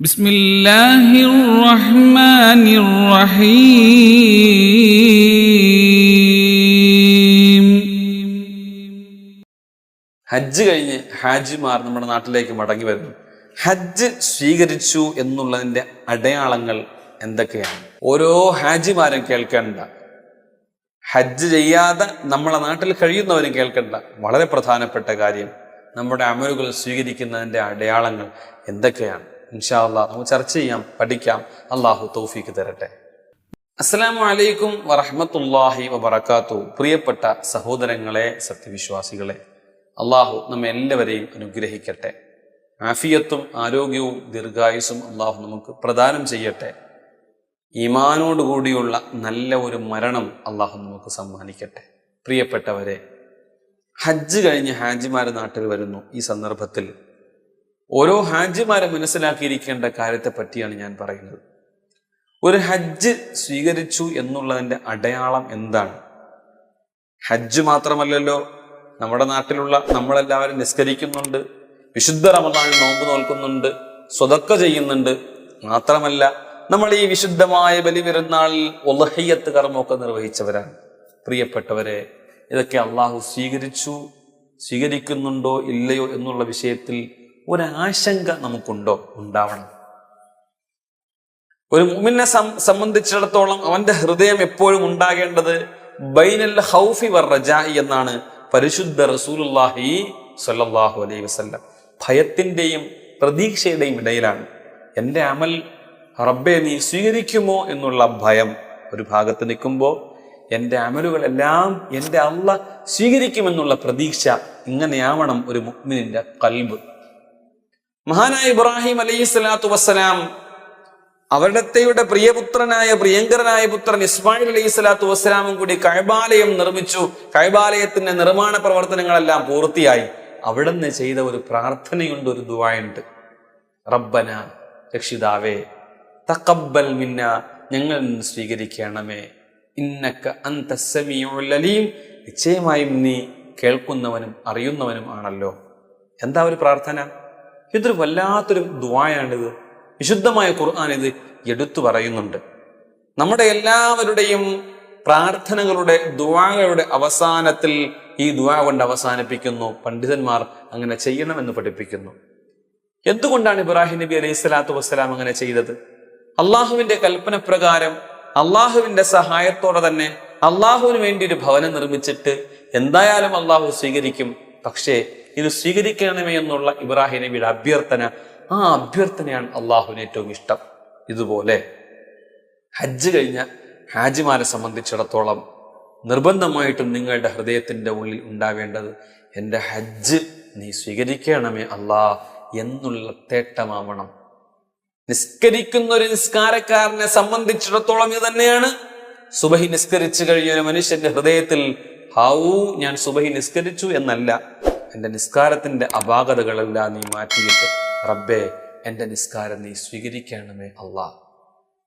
بسم الله الرحمن الرحيم ഹജ്ജ് കഴിഞ്ഞ് ഹാജിമാർ നമ്മുടെ നാട്ടിലേക്ക് മടങ്ങി വരുന്നു ഹജ്ജ് സ്വീകരിച്ചു എന്നുള്ളതിന്റെ അടയാളങ്ങൾ എന്തൊക്കെയാണ് ഓരോ ഹാജിമാരും കേൾക്കേണ്ട ഹജ്ജ് ചെയ്യാതെ നമ്മളെ നാട്ടിൽ കഴിയുന്നവരും കേൾക്കേണ്ട വളരെ പ്രധാനപ്പെട്ട കാര്യം നമ്മുടെ അമലുകൾ സ്വീകരിക്കുന്നതിന്റെ അടയാളങ്ങൾ എന്തൊക്കെയാണ് ഇൻഷാ നമുക്ക് ചർച്ച ചെയ്യാം പഠിക്കാം. അള്ളാഹു തൗഫീക്ക് തരട്ടെ. അസ്സലാമു അലൈക്കും വറഹ്മത്തുള്ളാഹി വബറക്കാത്തു പ്രിയപ്പെട്ട സഹോദരങ്ങളെ സത്യവിശ്വാസികളെ അള്ളാഹു നമ്മെ എല്ലാവരെയും അനുഗ്രഹിക്കട്ടെ. ആഫിയത്തും ആരോഗ്യവും ദീർഘായുസും അള്ളാഹു നമുക്ക് പ്രദാനം ചെയ്യട്ടെ. ഈമാനോടുകൂടിയുള്ള നല്ല ഒരു മരണം അള്ളാഹു നമുക്ക് സമ്മാനിക്കട്ടെ. പ്രിയപ്പെട്ടവരെ ഹജ്ജ് കഴിഞ്ഞ് ഹാജിമാർ നാട്ടിൽ വരുന്നു ഈ സന്ദർഭത്തിൽ. ഓരോ ഹാജിമാരെ മനസ്സിലാക്കിയിരിക്കേണ്ട കാര്യത്തെ പറ്റിയാണ് ഞാൻ പറയുന്നത്. ഒരു ഹജ്ജ് സ്വീകരിച്ചു എന്നുള്ളതിന്റെ അടയാളം എന്താണ്? ഹജ്ജ് മാത്രമല്ലല്ലോ നമ്മുടെ നാട്ടിലുള്ള നമ്മളെല്ലാവരും നിസ്കരിക്കുന്നുണ്ട് വിശുദ്ധ റമദാനിൽ നോമ്പ് നോൽക്കുന്നുണ്ട് സ്വതക്ക ചെയ്യുന്നുണ്ട്. മാത്രമല്ല നമ്മൾ ഈ വിശുദ്ധമായ ബലി പെരുന്നാളിൽ ഒലഹയ്യത്ത് കർമ്മമൊക്കെ നിർവഹിച്ചവരാണ്. പ്രിയപ്പെട്ടവരെ ഇതൊക്കെ അള്ളാഹു സ്വീകരിച്ചു സ്വീകരിക്കുന്നുണ്ടോ ഇല്ലയോ എന്നുള്ള വിഷയത്തിൽ ഒരാശങ്ക നമുക്കുണ്ടോ? ഉണ്ടാവണം. ഒരു മുമിനെ സംബന്ധിച്ചിടത്തോളം അവന്റെ ഹൃദയം എപ്പോഴും ഉണ്ടാകേണ്ടത് ബൈനൽ ഹൗഫി വർജായി എന്നാണ് പരിശുദ്ധ റസൂലുല്ലാഹി സ്വല്ലല്ലാഹു അലൈഹി വസല്ലം. ഭയത്തിന്റെയും പ്രതീക്ഷയുടെയും ഇടയിലാണ്. എന്റെ അമൽ റബ്ബെ നീ സ്വീകരിക്കുമോ എന്നുള്ള ഭയം ഒരു ഭാഗത്ത് നിൽക്കുമ്പോൾ എന്റെ അമലുകളെല്ലാം എന്റെ അള്ള സ്വീകരിക്കുമെന്നുള്ള പ്രതീക്ഷ ഇങ്ങനെയാവണം ഒരു മുഗ്മിനിന്റെ കൽബ്. മഹാനായ ഇബ്രാഹിം അലൈഹി സ്വലാത്തു വസ്സലാം അവരുടെയുടെ പ്രിയപുത്രനായ പ്രിയങ്കരനായ പുത്രൻ ഇസ്മായിൽ അലൈഹി സ്വലാത്തു വസ്സലാമും കൂടി കൈബാലയം നിർമ്മിച്ചു. കൈബാലയത്തിന്റെ നിർമ്മാണ പ്രവർത്തനങ്ങളെല്ലാം പൂർത്തിയായി. അവിടുന്ന് ചെയ്ത ഒരു പ്രാർത്ഥനയുണ്ട് ഒരു ദുവായുണ്ട്. റബ്ബന രക്ഷിതാവേ തക്കബൽ മിന്ന ഞങ്ങൾ നിന്ന് സ്വീകരിക്കണമേ. ഇന്നക്ക അന്ത സമീഉൽ അലീം. നിശ്ചയമായും നീ കേൾക്കുന്നവനും അറിയുന്നവനും ആണല്ലോ. എന്താ ഒരു പ്രാർത്ഥന? ഇതൊരു വല്ലാത്തൊരു ദ്വായാണിത് വിശുദ്ധമായ ഖുർആൻ ഇത് എടുത്തു പറയുന്നുണ്ട്. നമ്മുടെ എല്ലാവരുടെയും പ്രാർത്ഥനകളുടെ ദുവാകളുടെ അവസാനത്തിൽ ഈ ദുവാ കൊണ്ട് അവസാനിപ്പിക്കുന്നു. പണ്ഡിതന്മാർ അങ്ങനെ ചെയ്യണമെന്ന് പഠിപ്പിക്കുന്നു. എന്തുകൊണ്ടാണ് ഇബ്രാഹിം നബി അലൈഹി സ്വലാത്തു വസ്സലാം അങ്ങനെ ചെയ്തത്? അള്ളാഹുവിന്റെ കൽപ്പന പ്രകാരം അള്ളാഹുവിന്റെ സഹായത്തോടെ തന്നെ അള്ളാഹുവിന് വേണ്ടി ഒരു ഭവനം നിർമ്മിച്ചിട്ട് എന്തായാലും അള്ളാഹു സ്വീകരിക്കും. പക്ഷേ ഇത് സ്വീകരിക്കണമേ എന്നുള്ള ഇബ്രാഹിം നബിയുടെ അഭ്യർത്ഥന ആ അഭ്യർത്ഥനയാണ് അള്ളാഹുവിന് ഏറ്റവും ഇഷ്ടം. ഇതുപോലെ ഹജ്ജ് കഴിഞ്ഞ ഹാജിമാരെ സംബന്ധിച്ചിടത്തോളം നിർബന്ധമായിട്ടും നിങ്ങളുടെ ഹൃദയത്തിന്റെ ഉള്ളിൽ ഉണ്ടാവേണ്ടത് എന്റെ ഹജ്ജ് നീ സ്വീകരിക്കണമേ അല്ലാ എന്നുള്ള തേട്ടമാവണം. നിസ്കരിക്കുന്ന ഒരു നിസ്കാരക്കാരനെ സംബന്ധിച്ചിടത്തോളം ഇത് തന്നെയാണ്. സുബഹി നിസ്കരിച്ചു കഴിഞ്ഞ ഒരു മനുഷ്യന്റെ ഹൃദയത്തിൽ ഹൗ ഞാൻ സുബഹി നിസ്കരിച്ചു എന്നല്ല. എന്റെ നിസ്കാരത്തിന്റെ അപാകതകളെല്ലാം നീ മാറ്റിയിട്ട് റബ്ബേ എന്റെ നിസ്കാരം നീ സ്വീകരിക്കണമേ അല്ല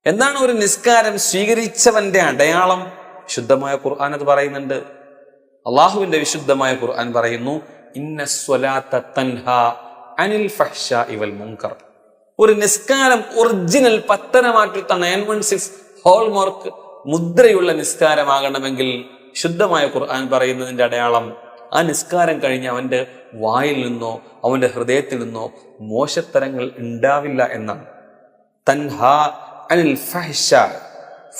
എന്താണ് ഒരു നിസ്കാരം സ്വീകരിച്ചവന്റെ അടയാളം? ശുദ്ധമായ ഖുർആൻ അത് പറയുന്നുണ്ട്. അള്ളാഹുവിന്റെ വിശുദ്ധമായ ഖുർആൻ പറയുന്നു ഇന്ന അനിൽ ഇവൽ മുങ്കർ ഒരു നിസ്കാരം ഒറിജിനൽ പത്തനമാറ്റിത്ത നയൻ വൺ സിക്സ് ഹോൾമാർക്ക് മുദ്രയുള്ള നിസ്കാരമാകണമെങ്കിൽ ശുദ്ധമായ ഖുർആൻ പറയുന്നതിന്റെ അടയാളം ആ നിസ്കാരം കഴിഞ്ഞ് അവന്റെ വായിൽ നിന്നോ അവന്റെ ഹൃദയത്തിൽ നിന്നോ മോശത്തരങ്ങൾ ഉണ്ടാവില്ല എന്നാണ്. തൻഹ ഫഹിഷ.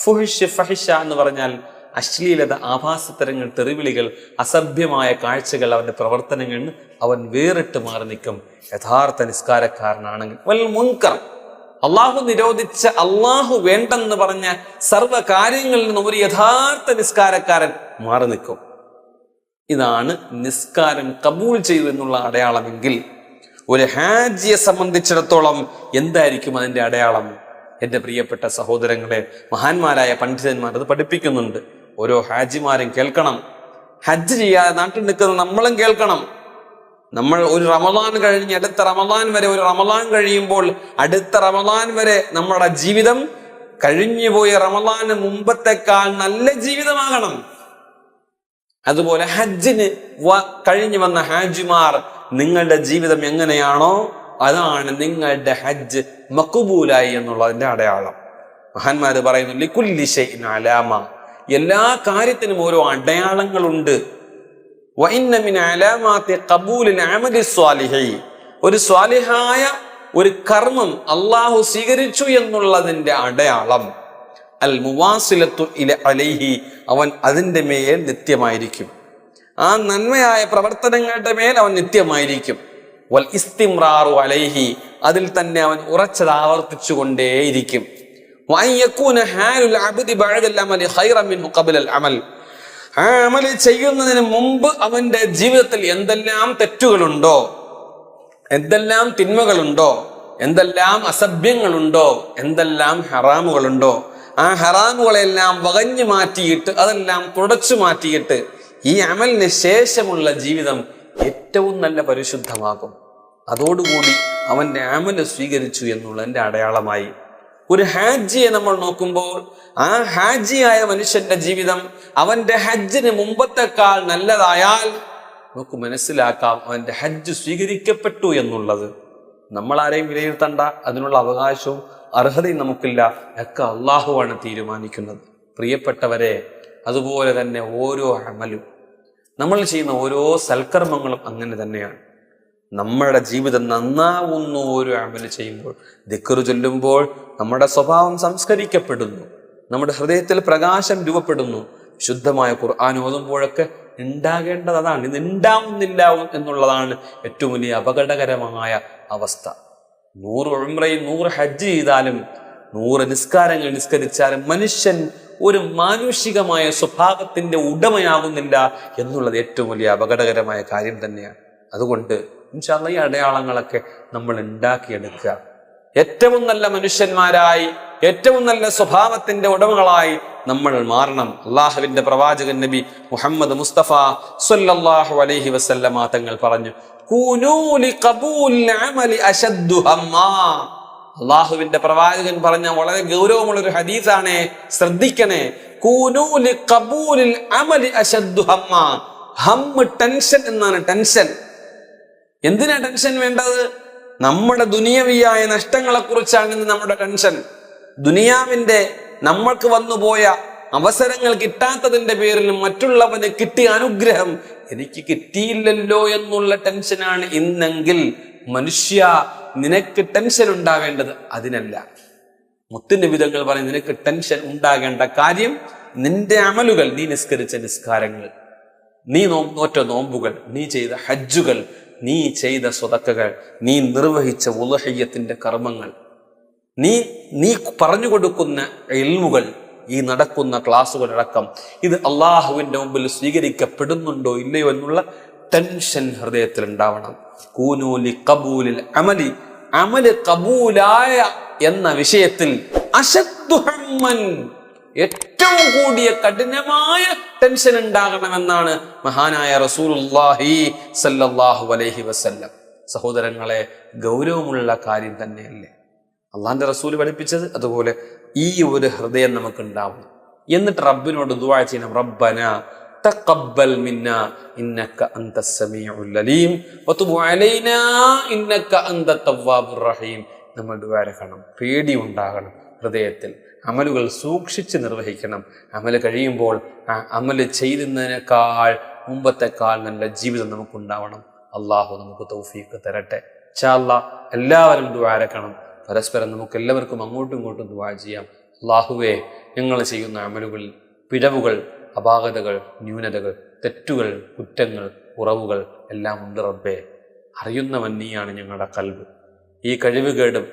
ഫുഹിഷ് എന്ന് പറഞ്ഞാൽ അശ്ലീലത ആഭാസത്തരങ്ങൾ തെറിവിളികൾ അസഭ്യമായ കാഴ്ചകൾ അവന്റെ പ്രവർത്തനങ്ങളിൽ നിന്ന് അവൻ വേറിട്ട് മാറി നിൽക്കും. യഥാർത്ഥ നിസ്കാരക്കാരനാണെങ്കിൽ. വൽ മുൻകർ. അള്ളാഹു നിരോധിച്ച അള്ളാഹു വേണ്ടെന്ന് പറഞ്ഞ സർവ കാര്യങ്ങളിൽ നിന്നും ഒരു യഥാർത്ഥ നിസ്കാരക്കാരൻ മാറി നിൽക്കും. ഇതാണ് നിസ്കാരം കബൂൾ ചെയ്തു എന്നുള്ള അടയാളമെങ്കിൽ ഒരു ഹാജിയെ സംബന്ധിച്ചിടത്തോളം എന്തായിരിക്കും അതിന്റെ അടയാളം? എന്റെ പ്രിയപ്പെട്ട സഹോദരങ്ങളെ മഹാന്മാരായ പണ്ഡിതന്മാർ അത് പഠിപ്പിക്കുന്നുണ്ട്. ഓരോ ഹാജിമാരും കേൾക്കണം. ഹജ്ജ് ചെയ്യാതെ നാട്ടിൽ നിൽക്കുന്ന നമ്മളും കേൾക്കണം. നമ്മൾ ഒരു റമദാൻ കഴിഞ്ഞ് അടുത്ത റമദാൻ വരെ ഒരു റമദാൻ കഴിയുമ്പോൾ അടുത്ത റമദാൻ വരെ നമ്മുടെ ജീവിതം കഴിഞ്ഞുപോയ റമദാന് മുമ്പത്തെക്കാൾ നല്ല ജീവിതമാകണം. അതുപോലെ ഹജ്ജിന് കഴിഞ്ഞു വന്ന ഹാജിമാർ നിങ്ങളുടെ ജീവിതം എങ്ങനെയാണോ അതാണ് നിങ്ങളുടെ ഹജ്ജ് മക്കുബൂലായി എന്നുള്ളതിന്റെ അടയാളം. മഹാന്മാര് പറയുന്നു ലിക്കുല്ലിശൈൻ അലാമ. എല്ലാ കാര്യത്തിനും ഓരോ അടയാളങ്ങളുണ്ട്. ഒരു സ്വാലിഹായ ഒരു കർമ്മം അള്ളാഹു സ്വീകരിച്ചു എന്നുള്ളതിന്റെ അടയാളം. അൽ മുവാസിലത്തു ഇല അലൈഹി അവൻ അതിന്റെ മേൽ നിത്യമായിരിക്കും. ആ നന്മയായ പ്രവർത്തനങ്ങളുടെ മേൽ അവൻ നിത്യമായിരിക്കും. വൽ ഇസ്തിമ്രാറു അലൈഹി അതിൽ തന്നെ അവൻ ഉറച്ചത് ആവർത്തിച്ചു കൊണ്ടേയിരിക്കും അമൽ. ചെയ്യുന്നതിന് മുമ്പ് അവന്റെ ജീവിതത്തിൽ എന്തെല്ലാം തെറ്റുകളുണ്ടോ? എന്തെല്ലാം തിന്മകളുണ്ടോ? എന്തെല്ലാം അസഭ്യങ്ങളുണ്ടോ? എന്തെല്ലാം ഹറാമുകളുണ്ടോ? ആ ഹറാമുകളെല്ലാം വകഞ്ഞു മാറ്റിയിട്ട് അതെല്ലാം തുടച്ചു മാറ്റിയിട്ട് ഈ അമലിന് ശേഷമുള്ള ജീവിതം ഏറ്റവും നല്ല പരിശുദ്ധമാകും. അതോടുകൂടി അവന്റെ അമൽ സ്വീകരിച്ചു എന്നുള്ളതിന്റെ അടയാളമായി. ഒരു ഹാജിയെ നമ്മൾ നോക്കുമ്പോൾ ആ ഹാജിയായ മനുഷ്യന്റെ ജീവിതം അവന്റെ ഹജ്ജിന് മുമ്പത്തെക്കാൾ നല്ലതായാൽ നമുക്ക് മനസ്സിലാക്കാം അവന്റെ ഹജ്ജ് സ്വീകരിക്കപ്പെട്ടു എന്നുള്ളത്. നമ്മൾ ആരെയും വിലയിരുത്തണ്ട. അതിനുള്ള അവകാശവും അർഹതയും നമുക്കില്ല ഒക്കെ അള്ളാഹുവാണ് തീരുമാനിക്കുന്നത്. പ്രിയപ്പെട്ടവരെ അതുപോലെ തന്നെ ഓരോ അമലും. നമ്മൾ ചെയ്യുന്ന ഓരോ സൽക്കർമ്മങ്ങളും അങ്ങനെ തന്നെയാണ്. നമ്മുടെ ജീവിതം നന്നാവുന്നു ഒരു അമൽ ചെയ്യുമ്പോൾ ദിക്കറു ചൊല്ലുമ്പോൾ നമ്മുടെ സ്വഭാവം സംസ്കരിക്കപ്പെടുന്നു. നമ്മുടെ ഹൃദയത്തിൽ പ്രകാശം രൂപപ്പെടുന്നു. ശുദ്ധമായ ഖുർആൻ ഓതുമ്പോഴൊക്കെ ഉണ്ടാകേണ്ടത് അതാണ്. ഇത് ഉണ്ടാവുന്നില്ല എന്നുള്ളതാണ് ഏറ്റവും വലിയ അപകടകരമായ അവസ്ഥ. നൂറ് ഉംറയും നൂറ് ഹജ്ജ് ചെയ്താലും നൂറ് നിസ്കാരങ്ങൾ നിസ്കരിച്ചാലും മനുഷ്യൻ ഒരു മാനുഷികമായ സ്വഭാവത്തിന്റെ ഉടമയാകുന്നില്ല എന്നുള്ളത് ഏറ്റവും വലിയ അപകടകരമായ കാര്യം തന്നെയാണ്. അതുകൊണ്ട് ഈ അടയാളങ്ങളൊക്കെ നമ്മൾ ഉണ്ടാക്കിയെടുക്കുക. ഏറ്റവും നല്ല മനുഷ്യന്മാരായി ഏറ്റവും നല്ല സ്വഭാവത്തിന്റെ ഉടമകളായി നമ്മൾ മാറണം. അള്ളാഹുവിന്റെ പ്രവാചകൻ നബി മുഹമ്മദ് മുസ്തഫ സല്ലല്ലാഹു അലൈഹി വസല്ലമ തങ്ങൾ പറഞ്ഞു. അള്ളാഹുവിന്റെ പ്രവാചകൻ പറഞ്ഞ വളരെ ഗൗരവമുള്ള ഒരു ഹദീസാണ് ശ്രദ്ധിക്കണേ. കൂനൂലി കബൂലിൽ അമലി അശദ്ദു ഹമ്മ. ഹമ്മ് ടെൻഷൻ എന്നാണ് ടെൻഷൻ. എന്തിനാ ടെൻഷൻ വേണ്ടത്? നമ്മുടെ ദുനിയവിയായ നഷ്ടങ്ങളെ കുറിച്ചാണ് ഇന്ന് നമ്മുടെ ടെൻഷൻ. ദുനിയാവിന്റെ നമ്മൾക്ക് വന്നുപോയ അവസരങ്ങൾ കിട്ടാത്തതിന്റെ പേരിൽ മറ്റുള്ളവന് കിട്ടിയ അനുഗ്രഹം എനിക്ക് കിട്ടിയില്ലല്ലോ എന്നുള്ള ടെൻഷനാണ് ഇന്നെങ്കിൽ മനുഷ്യ നിനക്ക് ടെൻഷൻ ഉണ്ടാവേണ്ടത് അതിനല്ല. മുത്തിന്റെ വിധങ്ങൾ പറയും നിനക്ക് ടെൻഷൻ ഉണ്ടാകേണ്ട കാര്യം നിന്റെ അമലുകൾ നീ നിസ്കരിച്ച നിസ്കാരങ്ങൾ. നീ നോ നോറ്റ നോമ്പുകൾ നീ ചെയ്ത ഹജ്ജുകൾ നീ ചെയ്ത സ്വതക്കകൾ നീ നിർവഹിച്ച ഉലഹയ്യത്തിന്റെ കർമ്മങ്ങൾ. നീ നീ പറഞ്ഞു കൊടുക്കുന്ന എൽമുകൾ ഈ നടക്കുന്ന ക്ലാസ്സുകളടക്കം ഇത് അള്ളാഹുവിന്റെ മുമ്പിൽ സ്വീകരിക്കപ്പെടുന്നുണ്ടോ ഇല്ലയോ എന്നുള്ള ടെൻഷൻ ഹൃദയത്തിൽ ഉണ്ടാവണം കൂനൂലി കബൂലിൽ അമലി അമൽ കബൂലായ എന്ന വിഷയത്തിൽ അശദ്ദുഹമ്മൻ ഏറ്റവും കൂടിയ കഠിനമായ ടെൻഷൻ ഉണ്ടാകണമെന്നാണ് മഹാനായ റസൂലുല്ലാഹി സല്ലാഹു അലൈഹി വസല്ലം. സഹോദരങ്ങളെ ഗൗരവമുള്ള കാര്യം തന്നെയല്ലേ? അള്ളാന്റെ റസൂൽ പഠിപ്പിച്ചത് അതുപോലെ ഈ ഒരു ഹൃദയം നമുക്ക് ഉണ്ടാവണം എന്നിട്ട് റബ്ബിനോട് ദുവാ ചെയ്യണം. റബ്ബന റഹീം. നമ്മൾ ദുവാരക്കണം പേടി ഉണ്ടാകണം ഹൃദയത്തിൽ. അമലുകൾ സൂക്ഷിച്ച് നിർവഹിക്കണം. അമൽ കഴിയുമ്പോൾ ആ അമൽ ചെയ്യുന്നതിനേക്കാൾ മുമ്പത്തെക്കാൾ നല്ല ജീവിതം നമുക്കുണ്ടാവണം. അള്ളാഹു നമുക്ക് തൗഫീക്ക് തരട്ടെ. ചാല്ല എല്ലാവരും ദ്വാരക്കണം പരസ്പരം നമുക്ക് എല്ലാവർക്കും അങ്ങോട്ടും ഇങ്ങോട്ടും ദുവാ ചെയ്യാം. അള്ളാഹുവെ ഞങ്ങൾ ചെയ്യുന്ന അമലുകളിൽ പിഴവുകൾ അപാകതകൾ ന്യൂനതകൾ തെറ്റുകൾ കുറ്റങ്ങൾ കുറവുകൾ എല്ലാം ഉണ്ട് റബ്ബേ. അറിയുന്നവൻ നീയാണ് ഞങ്ങളുടെ കൽവ് ഈ കഴിവുകേടും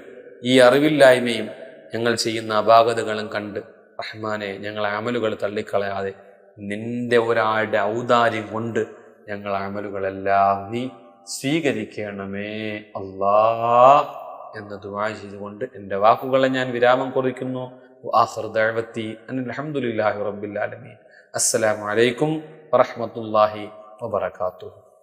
ഈ അറിവില്ലായ്മയും ഞങ്ങൾ ചെയ്യുന്ന അപാകതകളും കണ്ട് റഹ്മാനെ ഞങ്ങളെ അമലുകൾ തള്ളിക്കളയാതെ നിന്റെ ഒരാളുടെ ഔദാര്യം കൊണ്ട് ഞങ്ങൾ അമലുകളെല്ലാം നീ സ്വീകരിക്കണമേ. അല്ലാ എന്ന് ദുആ ചെയ്തുകൊണ്ട് എന്റെ വാക്കുകളെ ഞാൻ വിരാമം കുറിക്കുന്നു. ആഖിർ ദഅവത്തി അനിൽ ഹംദുലില്ലാഹി റബ്ബിൽ ആലമീൻ. അസ്സലാമു അലൈക്കും വറഹ്മത്തുള്ളാഹി വബറകാതുഹു.